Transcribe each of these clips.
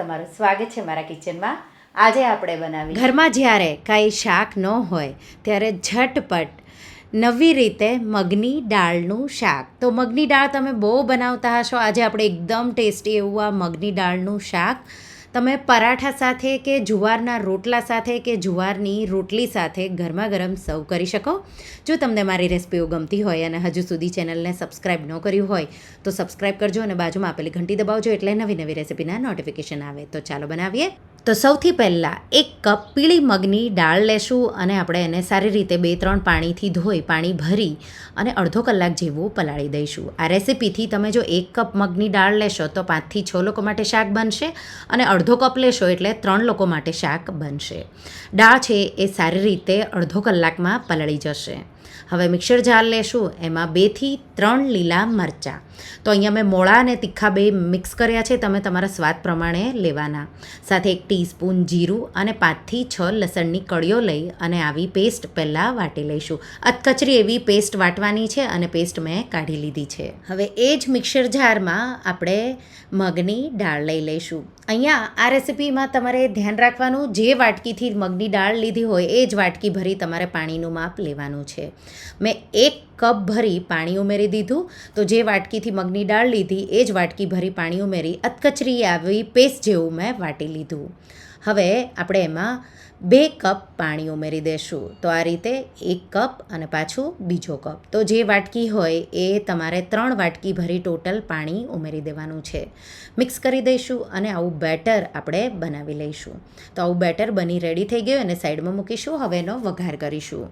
તમારું સ્વાગત છે મારા કિચનમાં. આજે આપણે બનાવી ઘરમાં જ્યારે કાંઈ શાક ન હોય, ત્યારે ઝટપટ નવી રીતે મગની દાળનું શાક. તો મગની દાળ તમે બહુ બનાવતા હશો. આજે આપણે એકદમ ટેસ્ટી એવું આ મગની દાળનું શાક તમે પરાઠા સાથે કે જુવારના રોટલા સાથે કે જુવારની રોટલી સાથે ગરમા ગરમ સર્વ કરી શકો. જો તમને મારી રેસિપીઓ ગમતી હોય અને હજુ સુધી ચેનલને સબસ્ક્રાઈબ ન કર્યું હોય, તો સબસ્ક્રાઇબ કરજો અને બાજુમાં આપેલી ઘંટી દબાવજો એટલે નવી નવી રેસિપીના નોટિફિકેશન આવે. તો ચાલો બનાવીએ. તો સૌથી પહેલાં એક કપ પીળી મગની દાળ લેશું અને આપણે એને સારી રીતે બે ત્રણ પાણીથી ધોઈ, પાણી ભરી અને અડધો કલાક જેવું પલાળી દઈશું. આ રેસિપીથી તમે જો એક કપ મગની દાળ લેશો તો પાંચથી છ લોકો માટે શાક બનશે અને અડધો કપ લેશો એટલે ત્રણ લોકો માટે શાક બનશે. દાળ છે એ સારી રીતે અડધો કલાકમાં પલળી જશે. હવે મિક્સર જાર લેશું, એમાં બેથી ત્રણ લીલા મરચાં. તો અહીંયા મેં મોળા અને તીખા બે મિક્સ કર્યા છે, તમે તમારા સ્વાદ પ્રમાણે લેવાના. સાથે એક ટીસ્પૂન જીરું અને પાંચથી છ લસણની કળીઓ લઈ અને આવી પેસ્ટ પહેલાં વાટી લઈશું. અધકચરી એવી પેસ્ટ વાટવાની છે અને પેસ્ટ મેં કાઢી લીધી છે. હવે એ જ મિક્સર જારમાં આપણે મગની દાળ લઈ લઈશું. અહીંયા આ રેસીપીમાં તમારે ધ્યાન રાખવાનું, જે વાટકીથી મગની દાળ લીધી હોય એ જ વાટકી ભરી તમારે પાણીનું માપ લેવાનું છે. મેં એક કપ ભરી પાણી ઉમેરી દીધું, તો જે વાટકીથી મગની દાળ લીધી એ જ વાટકી ભરી પાણી ઉમેરી અતકચરી આવી પેસ્ટ જેવું મેં વાટી લીધું. હવે આપણે એમાં બે કપ પાણી ઉમેરી દેશું. તો આ રીતે એક કપ અને પાછું બીજો કપ. તો જે વાટકી હોય એ તમારે ત્રણ વાટકી ભરી ટોટલ પાણી ઉમેરી દેવાનું છે. મિક્સ કરી દઈશું અને આવું બેટર આપણે બનાવી લઈશું. તો આવું બેટર બની રેડી થઈ ગયું અને સાઈડમાં મૂકીશું. હવે એનો વઘાર કરીશું.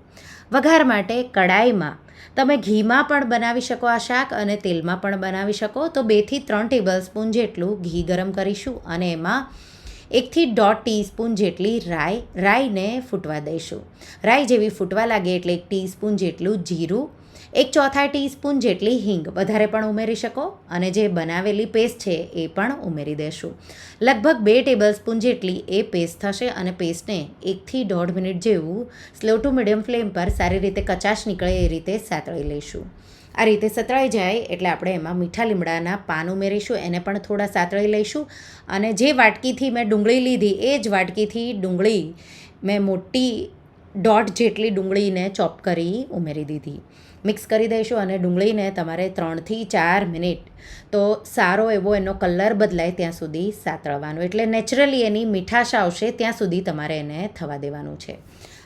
વઘાર માટે કડાઈમાં તમે ઘીમાં પણ બનાવી શકો આ શાક અને તેલમાં પણ બનાવી શકો. તો બેથી ત્રણ ટેબલ સ્પૂન જેટલું ઘી ગરમ કરીશું અને એમાં એકથી દોઢ ટીસ્પૂન જેટલી રાઈ, રાઈને ફૂટવા દઈશું. રાઈ જેવી ફૂટવા લાગે એટલે એક ટીસ્પૂન જેટલું જીરું, એક ચોથા ટીસ્પૂન જેટલી હિંગ વધારે પણ ઉમેરી શકો અને જે બનાવેલી પેસ્ટ છે એ પણ ઉમેરી દેશું. લગભગ બે ટેબલ સ્પૂન જેટલી એ પેસ્ટ થશે અને પેસ્ટને એકથી દોઢ મિનિટ જેવું સ્લો ટુ મીડિયમ ફ્લેમ પર સારી રીતે કચાશ નીકળે એ રીતે સાતળી લઈશું. આ રીતે સતળાઈ જાય એટલે આપણે એમાં મીઠા લીમડાના પાન ઉમેરીશું, એને પણ થોડા સાતળી લઈશું. અને જે વાટકીથી મેં ડુંગળી લીધી, એ જ વાટકીથી ડુંગળી મેં મોટી દોઢ જેટલી ડુંગળીને ચોપ કરી ઉમેરી દીધી. મિક્સ કરી દઈશું અને ડુંગળીને તમારે ત્રણથી ચાર મિનિટ તો સારો એવો એનો કલર બદલાય ત્યાં સુધી સાતળવાનો. એટલે નેચરલી એની મીઠાશ આવશે ત્યાં સુધી તમારે એને થવા દેવાનું છે.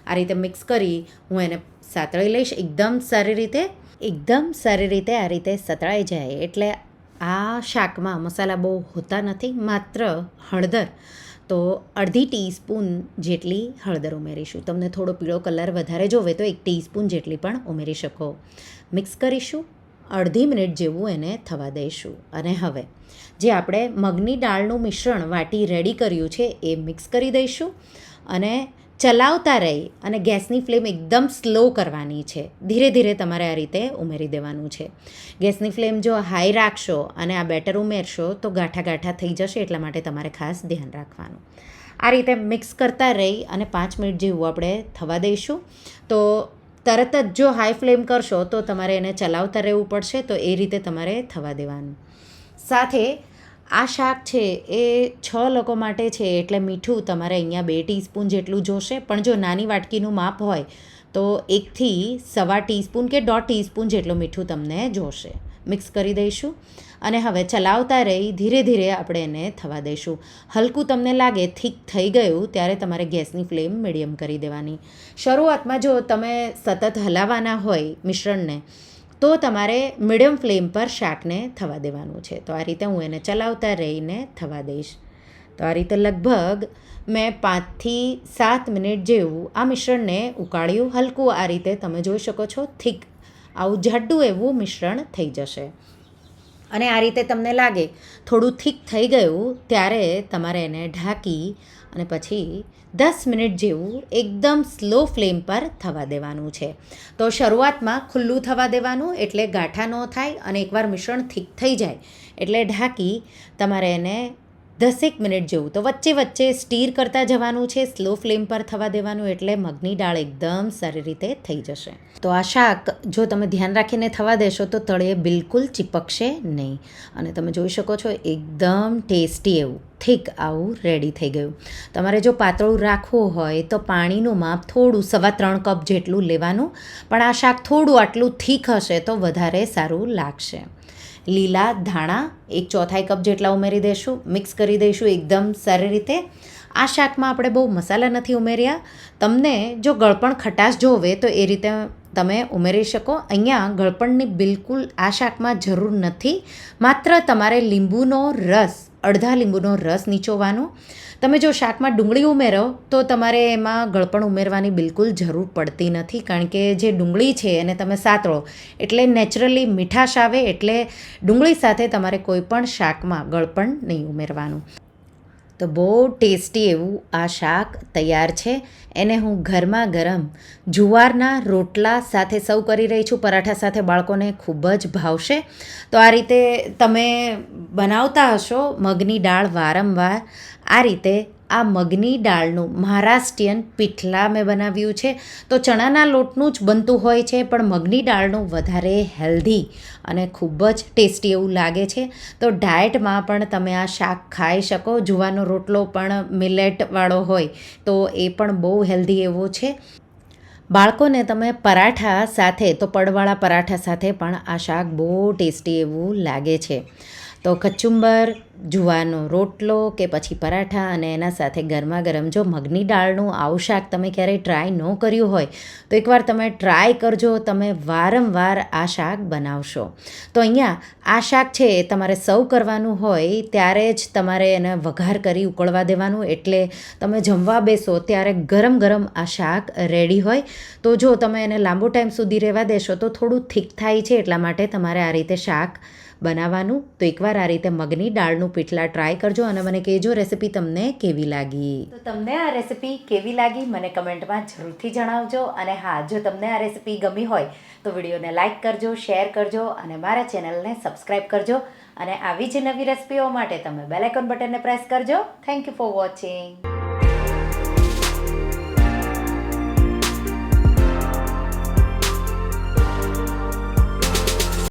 આ રીતે મિક્સ કરી હું એને સાતળી લઈશ. એકદમ સારી રીતે એકદમ સારી રીતે આ રીતે સતળાઈ જાય. એટલે આ શાકમાં મસાલા બહુ હોતા નથી, માત્ર હળદર. તો અડધી ટીસ્પૂન જેટલી હળદર ઉમેરીશું. તમને થોડો પીળો કલર વધારે જોવે તો એક ટીસ્પૂન જેટલી પણ ઉમેરી શકો. મિક્સ કરીશું, અડધી મિનિટ જેવું એને થવા દઈશું. અને હવે, જે આપણે મગની દાળનું મિશ્રણ વાટી રેડી કર્યું છે, એ મિક્સ કરી દઈશું. અને ચલાવતા રહી અને ગેસની ફ્લેમ એકદમ સ્લો કરવાની છે. ધીરે ધીરે તમારે આ રીતે ઉમેરી દેવાનું છે. ગેસની ફ્લેમ જો હાઈ રાખશો અને આ બેટર ઉમેરશો તો ગાંઠા ગાંઠા થઈ જશે એટલા માટે તમારે ખાસ ધ્યાન રાખવાનું. આ રીતે મિક્સ કરતા રહી અને પાંચ મિનિટ જેવું આપણે થવા દઈશું. તો તરત જ જો હાઈ ફ્લેમ કરશો તો તમારે એને ચલાવતા રહેવું પડશે તો એ રીતે તમારે થવા દેવાનું. સાથે આ શાક છે, એ છ લોકો માટે છે, એટલે મીઠું તમારે અહીંયા બે ટીસ્પૂન જેટલું જોશે. પણ જો નાની વાટકીનું માપ હોય, તો એકથી સવા ટીસ્પૂન કે દોઢ ટીસ્પૂન જેટલું મીઠું તમને જોશે. મિક્સ કરી દઈશું. અને હવે ચલાવતા રહી, ધીરે ધીરે આપણે એને થવા દઈશું. હલકું તમને લાગે, થીક થઈ ગયું, ત્યારે તમારે ગેસની ફ્લેમ મીડિયમ કરી દેવાની. શરૂઆતમાં જો તમે સતત હલાવવાના હોય મિશ્રણને તો તમારે મીડિયમ ફ્લેમ પર શાકને થવા દેવાનું છે. તો આ રીતે હું એને ચલાવતા રહીને થવા દઈશ. તો આ રીતે લગભગ મેં પાંચથી સાત મિનિટ જેવું આ મિશ્રણને ઉકાળ્યું. હલકું આ રીતે તમે જોઈ શકો છો, થીક. આવું જાડું એવું મિશ્રણ થઈ જશે. અને આ રીતે તમને લાગે, થોડું થીક થઈ ગયું, ત્યારે તમારે એને ઢાંકી અને પછી દસ મિનિટ જેવું એકદમ સ્લો ફ્લેમ પર થવા દેવાનું છે. તો શરૂઆતમાં ખુલ્લું થવા દેવાનું એટલે ગાંઠા ન થાય અને એકવાર મિશ્રણ થીક થઈ જાય એટલે ઢાંકી તમારે એને દસેક મિનિટ જેવું. તો વચ્ચે વચ્ચે સ્ટીર કરતા જવાનું છે, સ્લો ફ્લેમ પર થવા દેવાનું એટલે મગની દાળ એકદમ સારી રીતે થઈ જશે. તો આ શાક જો તમે ધ્યાન રાખીને થવા દેશો તો તળિયે બિલકુલ ચીપકશે નહીં. અને તમે જોઈ શકો છો એકદમ ટેસ્ટી એવું, થીક આવું રેડી થઈ ગયું. તમારે જો પાતળું રાખવું હોય તો પાણીનું માપ થોડું સવા ત્રણ કપ જેટલું લેવાનું. પણ આ શાક થોડું આટલું થીક હશે તો વધારે સારું લાગશે. લીલા ધાણા એક ચોથાઈ કપ જેટલા ઉમેરી દઈશું મિક્સ કરી દઈશું એકદમ સારી રીતે. આ શાકમાં આપણે બહુ મસાલા નથી ઉમેર્યા. તમને જો ગળપણ ખટાશ જોવે તો એ રીતે તમે ઉમેરી શકો. અહીંયા ગળપણની બિલકુલ આ શાકમાં જરૂર નથી. માત્ર તમારે લીંબુનો રસ, અડધા લીંબુનો રસ નીચોવાનો. તમે જો શાકમાં ડુંગળી ઉમેરો, તો તમારે એમાં ગળપણ ઉમેરવાની બિલકુલ જરૂર પડતી નથી, કારણ કે જે ડુંગળી છે એને તમે સાતળો. એટલે નેચરલી મીઠાશ આવે, એટલે ડુંગળી સાથે તમારે કોઈ પણ શાકમાં ગળપણ નહીં ઉમેરવાનું. તો બહુ ટેસ્ટી એવું આ શાક તૈયાર છે. એને હું ગરમા ગરમ જુવારના રોટલા સાથે સર્વ કરી રહી છું. પરાઠા સાથે બાળકોને ખૂબ જ ભાવશે. તો આ રીતે તમે બનાવતા હશો મગની દાળ વારંવાર આ રીતે આ મગની દાળનું મહારાષ્ટ્રીયન પીઠલા મેં બનાવ્યું છે. તો ચણાના લોટનું જ બનતું હોય છે, પણ મગની દાળનું વધારે હેલ્ધી અને ખૂબ જ ટેસ્ટી એવું લાગે છે. તો ડાયટમાં પણ તમે આ શાક ખાઈ શકો, જુવાનો રોટલો પણ મિલેટવાળો હોય તો એ પણ બહુ હેલ્ધી એવો છે. બાળકોને તમે પરાઠા સાથે, તો પડવાળા પરાઠા સાથે પણ આ શાક બહુ ટેસ્ટી એવું લાગે છે. તો કચુંબર જુવારનો રોટલો કે પછી પરાઠા અને એના સાથે ગરમા ગરમ જો મગની દાળનું આવું શાક તમે ક્યારેય ટ્રાય ન કર્યું હોય, તો એકવાર તમે ટ્રાય કરજો, તમે વારંવાર આ શાક બનાવશો. તો અહીંયા આ શાક છે એ તમારે સર્વ કરવાનું હોય, ત્યારે જ તમારે એને વઘાર કરી ઉકળવા દેવાનું. એટલે તમે જમવા બેસો ત્યારે ગરમ ગરમ આ શાક રેડી હોય. તો જો તમે એને લાંબો ટાઈમ સુધી રહેવા દેશો તો થોડું થીક થાય છે, એટલા માટે તમારે આ રીતે શાક બનાવવાનું? તો એકવાર આ રીતે મગની દાળનું પીઠલા ટ્રાય કરજો અને મને કહેજો રેસિપી તમને કેવી લાગી. તો તમને આ રેસિપી કેવી લાગી મને કમેન્ટમાં જરૂરથી જણાવજો અને હા, જો તમને આ રેસિપી ગમી હોય તો વિડીયોને લાઇક કરજો શેર કરજો અને મારા ચેનલને સબસ્ક્રાઈબ કરજો અને આવી જ નવી રેસિપીઓ માટે તમે બેલ આઇકોન બટનને પ્રેસ કરજો. Thank you for watching